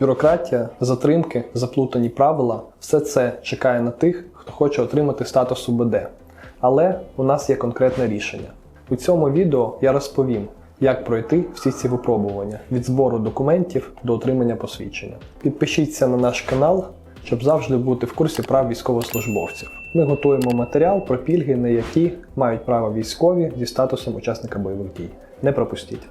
Бюрократія, затримки, заплутані правила все це чекає на тих, хто хоче отримати статус УБД. Але у нас є конкретне рішення. У цьому відео я розповім, як пройти всі ці випробування від збору документів до отримання посвідчення. Підпишіться на наш канал, щоб завжди бути в курсі прав військовослужбовців. Ми готуємо матеріал про пільги, на які мають право військові зі статусом учасника бойових дій. Не пропустіть.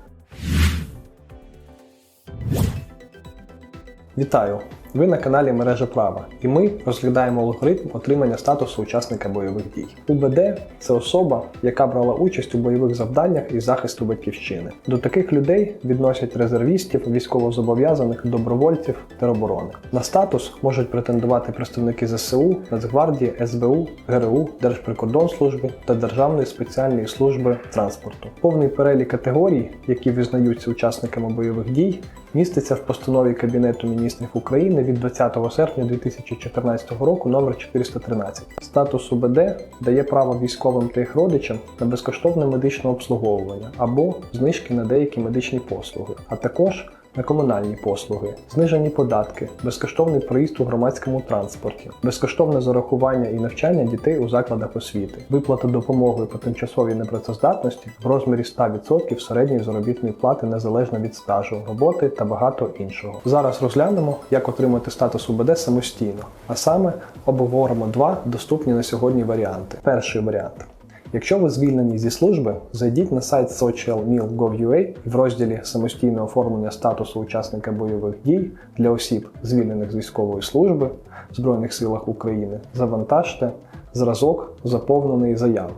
Вітаю! Ви на каналі Мережа Права, і ми розглядаємо алгоритм отримання статусу учасника бойових дій. УБД це особа, яка брала участь у бойових завданнях із захисту батьківщини. До таких людей відносять резервістів, військовозобов'язаних, добровольців тероборони. На статус можуть претендувати представники ЗСУ, Нацгвардії, СБУ, ГРУ, Держприкордонслужби та Державної спеціальної служби транспорту. Повний перелік категорій, які визнаються учасниками бойових дій, міститься в постанові Кабінету міністрів України від 20 серпня 2014 року номер 413. Статус УБД дає право військовим та їх родичам на безкоштовне медичне обслуговування або знижки на деякі медичні послуги, а також на комунальні послуги, знижені податки, безкоштовний проїзд у громадському транспорті, безкоштовне зарахування і навчання дітей у закладах освіти, виплата допомоги по тимчасовій непрацездатності в розмірі 100% середньої заробітної плати незалежно від стажу, роботи та багато іншого. Зараз розглянемо, як отримати статус УБД самостійно, а саме обговоримо два доступні на сьогодні варіанти. Перший варіант. Якщо ви звільнені зі служби, зайдіть на сайт socialmil.gov.ua і в розділі самостійне оформлення статусу учасника бойових дій для осіб, звільнених з військової служби в Збройних силах України, завантажте зразок заповненої заяви.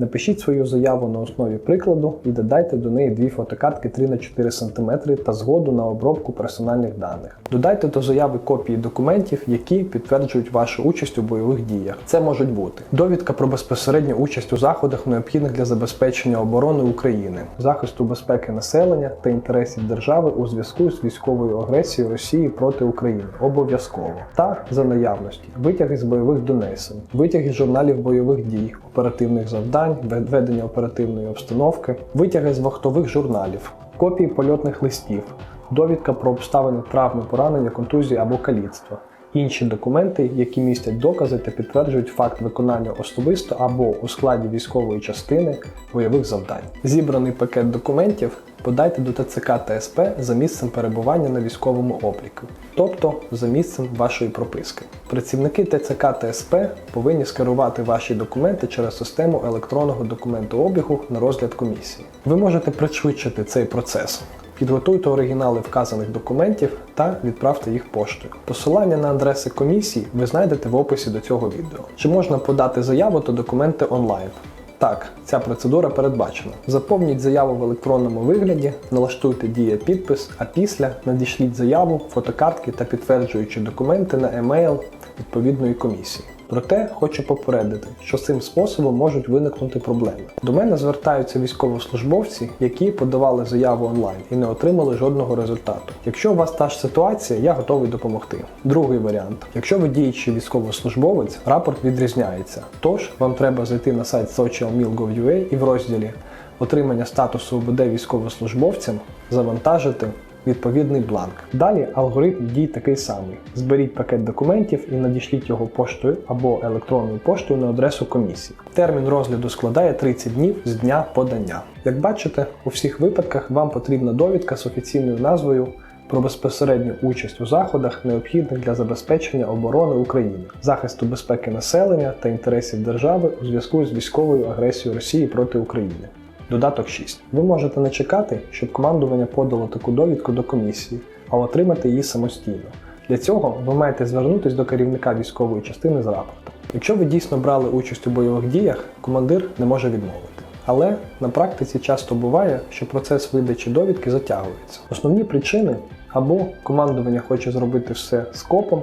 Напишіть свою заяву на основі прикладу і додайте до неї дві фотокартки 3 на 4 см та згоду на обробку персональних даних. Додайте до заяви копії документів, які підтверджують вашу участь у бойових діях. Це можуть бути довідка про безпосередню участь у заходах, необхідних для забезпечення оборони України, захисту безпеки населення та інтересів держави у зв'язку з військовою агресією Росії проти України. Обов'язково та за наявності витяги з бойових донесень, витяги з журналів бойових дій, оперативних завдань, ведення оперативної обстановки, витяги з вахтових журналів, копії польотних листів, довідка про обставини травми, поранення, контузії або каліцтва. Інші документи, які містять докази та підтверджують факт виконання особисто або у складі військової частини бойових завдань. Зібраний пакет документів подайте до ТЦК та СП за місцем перебування на військовому обліку, тобто за місцем вашої прописки. Працівники ТЦК та СП повинні скерувати ваші документи через систему електронного документообігу на розгляд комісії. Ви можете пришвидшити цей процес. Підготуйте оригінали вказаних документів та відправте їх поштою. Посилання на адреси комісії ви знайдете в описі до цього відео. Чи можна подати заяву та документи онлайн? Так, ця процедура передбачена. Заповніть заяву в електронному вигляді, налаштуйте дія підпис, а після надішліть заяву, фотокартки та підтверджуючі документи на емейл відповідної комісії. Проте хочу попередити, що цим способом можуть виникнути проблеми. До мене звертаються військовослужбовці, які подавали заяву онлайн і не отримали жодного результату. Якщо у вас та ж ситуація, я готовий допомогти. Другий варіант: якщо ви діючий військовослужбовець, рапорт відрізняється. Тож вам треба зайти на сайт socialmil.gov.ua і в розділі Отримання статусу УБД військовослужбовцям завантажити відповідний бланк. Далі алгоритм дій такий самий: зберіть пакет документів і надішліть його поштою або електронною поштою на адресу комісії. Термін розгляду складає 30 днів з дня подання. Як бачите, у всіх випадках вам потрібна довідка з офіційною назвою. Про безпосередню участь у заходах, необхідних для забезпечення оборони України, захисту безпеки населення та інтересів держави у зв'язку з військовою агресією Росії проти України. Додаток 6. Ви можете не чекати, щоб командування подало таку довідку до комісії, а отримати її самостійно. Для цього ви маєте звернутися до керівника військової частини з рапортом. Якщо ви дійсно брали участь у бойових діях, командир не може відмовити. Але на практиці часто буває, що процес видачі довідки затягується. Основні причини або командування хоче зробити все скопом,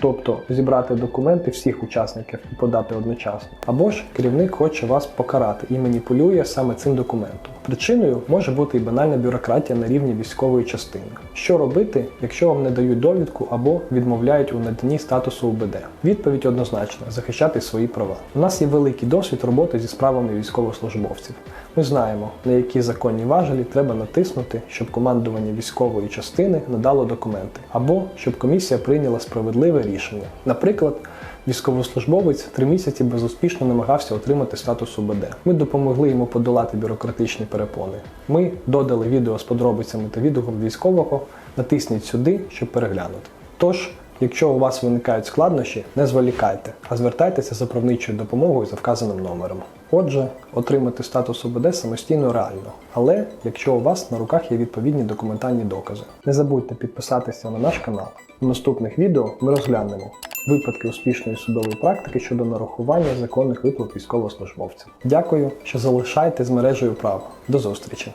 тобто зібрати документи всіх учасників і подати одночасно, або ж керівник хоче вас покарати і маніпулює саме цим документом. Причиною може бути і банальна бюрократія на рівні військової частини. Що робити, якщо вам не дають довідку або відмовляють у наданні статусу УБД? Відповідь однозначна захищати свої права. У нас є великий досвід роботи зі справами військовослужбовців. Ми знаємо, на які законні важелі треба натиснути, щоб командування військової частини надало документи, або щоб комісія прийняла справедливе рішення. Наприклад, військовослужбовець три місяці безуспішно намагався отримати статус УБД. Ми допомогли йому подолати бюрократичні перепони. Ми додали відео з подробицями та відгуком військового. Натисніть сюди, щоб переглянути. Тож, якщо у вас виникають складнощі, не зволікайте, а звертайтеся за правничою допомогою за вказаним номером. Отже, отримати статус УБД самостійно реально, але якщо у вас на руках є відповідні документальні докази. Не забудьте підписатися на наш канал. У наступних відео ми розглянемо випадки успішної судової практики щодо нарахування законних виплат військовослужбовцям. Дякую, що залишаєте з мережею права. До зустрічі!